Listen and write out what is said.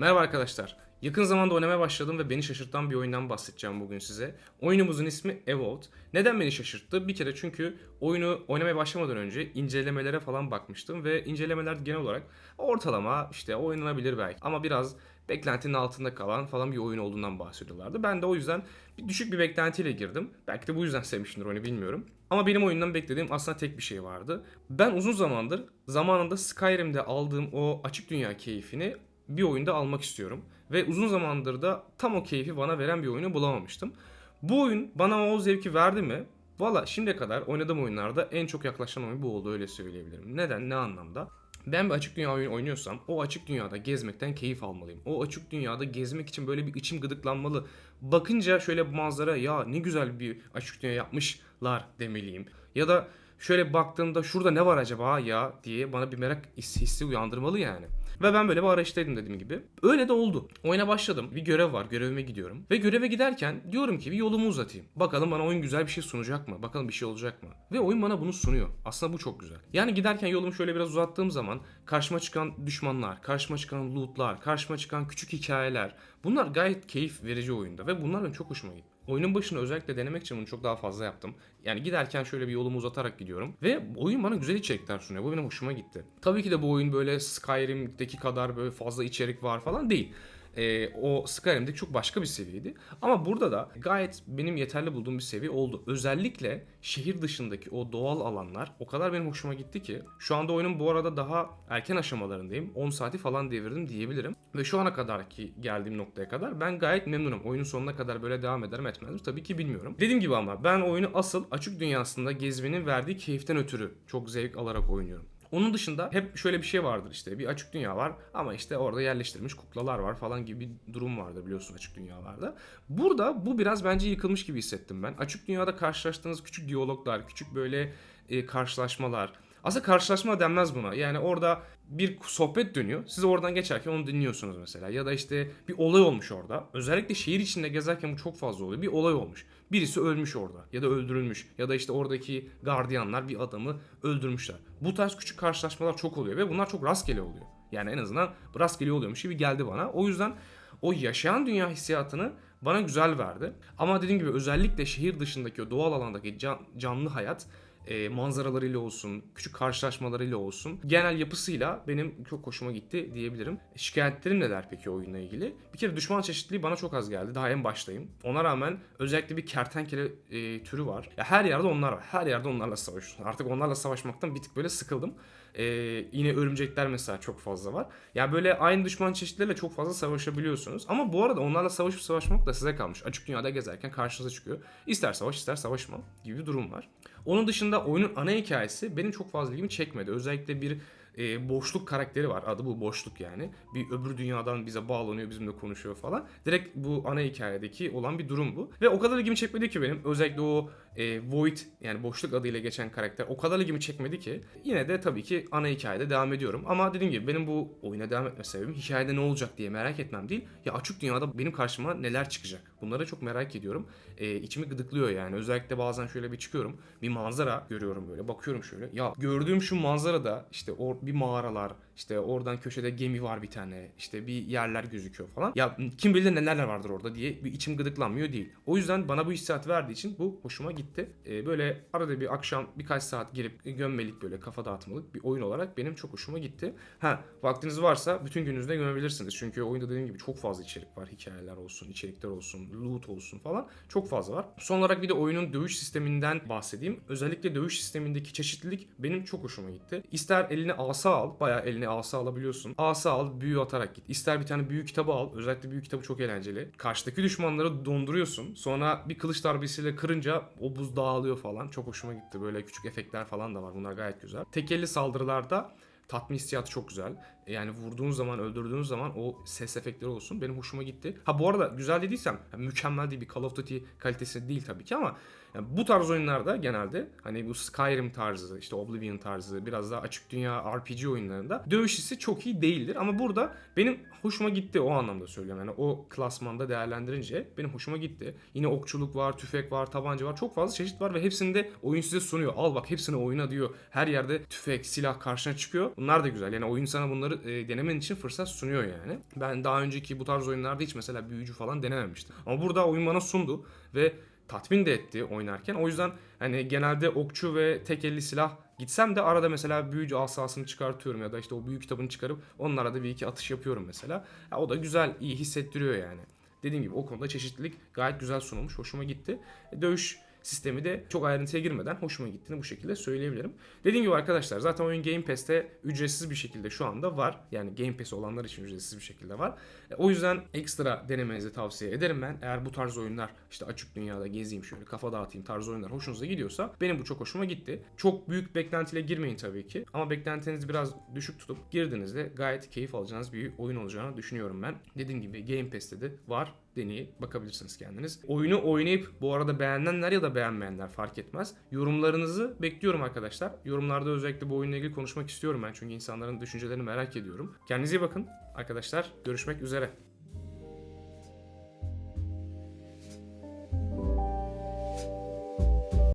Merhaba arkadaşlar. Yakın zamanda oynamaya başladım ve beni şaşırtan bir oyundan bahsedeceğim bugün size. Oyunumuzun ismi Evolved. Neden beni şaşırttı? Bir kere çünkü oyunu oynamaya başlamadan önce incelemelere falan bakmıştım ve incelemeler genel olarak ortalama işte oynanabilir belki ama biraz beklentinin altında kalan falan bir oyun olduğundan bahsediyorlardı. Ben de o yüzden bir düşük bir beklentiyle girdim. Belki de bu yüzden sevmişimdir oyunu bilmiyorum. Ama benim oyundan beklediğim aslında tek bir şey vardı. Ben uzun zamandır zamanında Skyrim'de aldığım o açık dünya keyfini bir oyunda almak istiyorum. Ve uzun zamandır da tam o keyfi bana veren bir oyunu bulamamıştım. Bu oyun bana o zevki verdi mi? Valla şimdiye kadar oynadığım oyunlarda en çok yaklaşan oyun bu oldu öyle söyleyebilirim. Neden? Ne anlamda? Ben bir açık dünya oyun oynuyorsam o açık dünyada gezmekten keyif almalıyım. O açık dünyada gezmek için böyle bir içim gıdıklanmalı. Bakınca şöyle bir manzara ya ne güzel bir açık dünya yapmışlar demeliyim. Ya da şöyle baktığımda şurada ne var acaba ya diye bana bir merak hissi uyandırmalı yani. Ve ben böyle bir arayıştaydım dediğim gibi. Öyle de oldu. Oyuna başladım. Bir görev var. Görevime gidiyorum. Ve göreve giderken diyorum ki bir yolumu uzatayım. Bakalım bana oyun güzel bir şey sunacak mı? Bakalım bir şey olacak mı? Ve oyun bana bunu sunuyor. Aslında bu çok güzel. Yani giderken yolumu şöyle biraz uzattığım zaman karşıma çıkan düşmanlar, karşıma çıkan lootlar, karşıma çıkan küçük hikayeler. Bunlar gayet keyif verici oyunda ve bunlar benim çok hoşuma gitti. Oyunun başında özellikle denemek için bunu çok daha fazla yaptım. Yani giderken şöyle bir yolumu uzatarak gidiyorum. Ve oyun bana güzel içerikler sunuyor. Bu benim hoşuma gitti. Tabii ki de bu oyun böyle Skyrim'deki kadar böyle fazla içerik var falan değil. Ee, o Skyrim'de çok başka bir seviyeydi. Ama burada da gayet benim yeterli bulduğum bir seviye oldu. Özellikle şehir dışındaki o doğal alanlar o kadar benim hoşuma gitti ki. Şu anda oyunun bu arada daha erken aşamalarındayım. 10 saati falan devirdim diyebilirim. Ve şu ana kadar ki geldiğim noktaya kadar ben gayet memnunum. Oyunun sonuna kadar böyle devam ederim etmez mi? Tabii ki bilmiyorum. Dediğim gibi ama ben oyunu asıl açık dünyasında gezmenin verdiği keyiften ötürü çok zevk alarak oynuyorum. Onun dışında hep şöyle bir şey vardır işte bir açık dünya var ama işte orada yerleştirilmiş kuklalar var falan gibi bir durum vardır biliyorsun açık dünyalarda. Burada bu biraz bence yıkılmış gibi hissettim ben. Açık dünyada karşılaştığınız küçük diyaloglar, küçük böyle e, karşılaşmalar. Aslında karşılaşma denmez buna. Yani orada bir sohbet dönüyor. Siz oradan geçerken onu dinliyorsunuz mesela. Ya da işte bir olay olmuş orada. Özellikle şehir içinde gezerken bu çok fazla oluyor. Bir olay olmuş. Birisi ölmüş orada ya da öldürülmüş ya da işte oradaki gardiyanlar bir adamı öldürmüşler. Bu tarz küçük karşılaşmalar çok oluyor ve bunlar çok rastgele oluyor. Yani en azından rastgele oluyormuş gibi geldi bana. O yüzden o yaşayan dünya hissiyatını bana güzel verdi. Ama dediğim gibi özellikle şehir dışındaki o doğal alandaki can, canlı hayat e, manzaralarıyla olsun, küçük karşılaşmalarıyla olsun, genel yapısıyla benim çok hoşuma gitti diyebilirim. Şikayetlerim neler peki oyunla ilgili? Bir kere düşman çeşitliliği bana çok az geldi. Daha en baştayım. Ona rağmen özellikle bir kertenkele e, türü var. Ya her yerde onlar var. Her yerde onlarla savaşıyorsun. Artık onlarla savaşmaktan bir tık böyle sıkıldım. E, yine örümcekler mesela çok fazla var. Ya böyle aynı düşman çeşitleriyle çok fazla savaşabiliyorsunuz. Ama bu arada onlarla savaşıp savaşmak da size kalmış. Açık dünyada gezerken karşınıza çıkıyor. İster savaş ister savaşma gibi bir durum var. Onun dışında oyunun ana hikayesi benim çok fazla ilgimi çekmedi. Özellikle bir e, boşluk karakteri var. Adı bu boşluk yani. Bir öbür dünyadan bize bağlanıyor, bizimle konuşuyor falan. Direkt bu ana hikayedeki olan bir durum bu. Ve o kadar ilgimi çekmedi ki benim. Özellikle o e, Void yani boşluk adıyla geçen karakter o kadar ilgimi çekmedi ki. Yine de tabii ki ana hikayede devam ediyorum. Ama dediğim gibi benim bu oyuna devam etme sebebim hikayede ne olacak diye merak etmem değil. Ya açık dünyada benim karşıma neler çıkacak? Bunları çok merak ediyorum. E, içimi gıdıklıyor yani. Özellikle bazen şöyle bir çıkıyorum. Bir manzara görüyorum böyle. Bakıyorum şöyle. Ya gördüğüm şu manzarada işte or bir mağaralar, işte oradan köşede gemi var bir tane. işte bir yerler gözüküyor falan. Ya kim bilir neler vardır orada diye bir içim gıdıklanmıyor değil. O yüzden bana bu hissiyat verdiği için bu hoşuma gitti. Ee, böyle arada bir akşam birkaç saat girip gömmelik böyle kafa dağıtmalık bir oyun olarak benim çok hoşuma gitti. Ha vaktiniz varsa bütün gününüzde gömebilirsiniz. Çünkü oyunda dediğim gibi çok fazla içerik var. Hikayeler olsun, içerikler olsun, loot olsun falan. Çok fazla var. Son olarak bir de oyunun dövüş sisteminden bahsedeyim. Özellikle dövüş sistemindeki çeşitlilik benim çok hoşuma gitti. İster eline asa al, bayağı eline asa alabiliyorsun. Asa al, büyü atarak git. İster bir tane büyü kitabı al. Özellikle büyü kitabı çok eğlenceli. Karşıdaki düşmanları donduruyorsun. Sonra bir kılıç darbesiyle kırınca o buz dağılıyor falan. Çok hoşuma gitti. Böyle küçük efektler falan da var. Bunlar gayet güzel. Tekelli saldırılarda tatmin hissiyatı çok güzel. E, Yani vurduğun zaman, öldürdüğün zaman o ses efektleri olsun. Benim hoşuma gitti. Ha bu arada güzel dediysem yani mükemmel değil bir Call of Duty kalitesi değil tabii ki ama yani bu tarz oyunlarda genelde hani bu Skyrim tarzı, işte Oblivion tarzı biraz daha açık dünya RPG oyunlarında dövüş hissi çok iyi değildir. Ama burada benim hoşuma gitti o anlamda söylüyorum. Yani o klasmanda değerlendirince benim hoşuma gitti. Yine okçuluk var, tüfek var, tabanca var. Çok fazla çeşit var ve hepsini de oyun size sunuyor. Al bak hepsini oyna diyor. Her yerde tüfek, silah karşına çıkıyor. Bunlar da güzel. Yani oyun sana bunları e, denemen için fırsat sunuyor yani. Ben daha önceki bu tarz oyunlarda hiç mesela büyücü falan denememiştim. Ama burada oyun bana sundu ve tatmin de etti oynarken. O yüzden hani genelde okçu ve tek elli silah gitsem de arada mesela büyücü asasını çıkartıyorum ya da işte o büyük kitabını çıkarıp onlara da bir iki atış yapıyorum mesela. Ya o da güzel, iyi hissettiriyor yani. Dediğim gibi o konuda çeşitlilik gayet güzel sunulmuş. Hoşuma gitti. E, Dövüş sistemi de çok ayrıntıya girmeden hoşuma gittiğini bu şekilde söyleyebilirim. Dediğim gibi arkadaşlar zaten oyun Game Pass'te ücretsiz bir şekilde şu anda var. Yani Game Pass olanlar için ücretsiz bir şekilde var. E, O yüzden ekstra denemenizi tavsiye ederim ben. Eğer bu tarz oyunlar işte açık dünyada gezeyim şöyle kafa dağıtayım tarz oyunlar hoşunuza gidiyorsa benim bu çok hoşuma gitti. Çok büyük beklentiyle girmeyin tabii ki. Ama beklentinizi biraz düşük tutup girdiğinizde gayet keyif alacağınız bir oyun olacağını düşünüyorum ben. Dediğim gibi Game Pass'te de var deneyip bakabilirsiniz kendiniz. Oyunu oynayıp bu arada beğenenler ya da beğenmeyenler fark etmez. Yorumlarınızı bekliyorum arkadaşlar. Yorumlarda özellikle bu oyunla ilgili konuşmak istiyorum ben çünkü insanların düşüncelerini merak ediyorum. Kendinize iyi bakın arkadaşlar. Görüşmek üzere.